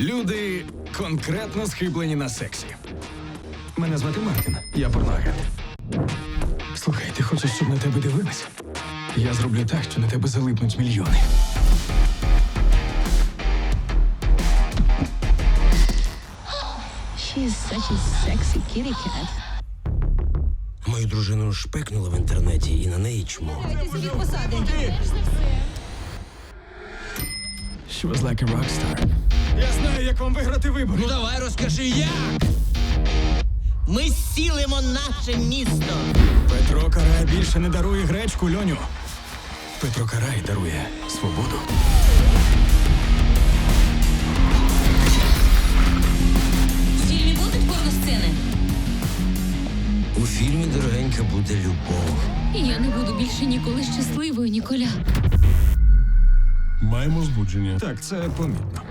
Люди конкретно схиблені на сексі. Мене звати Мартін, я порноагент. Слухай, ти хочеш, щоб на тебе дивилися? Я зроблю так, що на тебе залипнуть мільйони. She's such a sexy kitty cat. Мою дружину шпекнули в інтернеті і на неї чмо. She was like a rock star. Я знаю, як вам виграти вибори. Ну давай розкажи як. Ми сілимо наше місто. Петро Карай більше не дарує гречку, льоню. Петро Карай дарує свободу. В фільмі будуть порносцени? У фільмі дорогенька буде любов. Я не буду більше ніколи щасливою, Ніколя. Маємо збудження. Так, це помітно.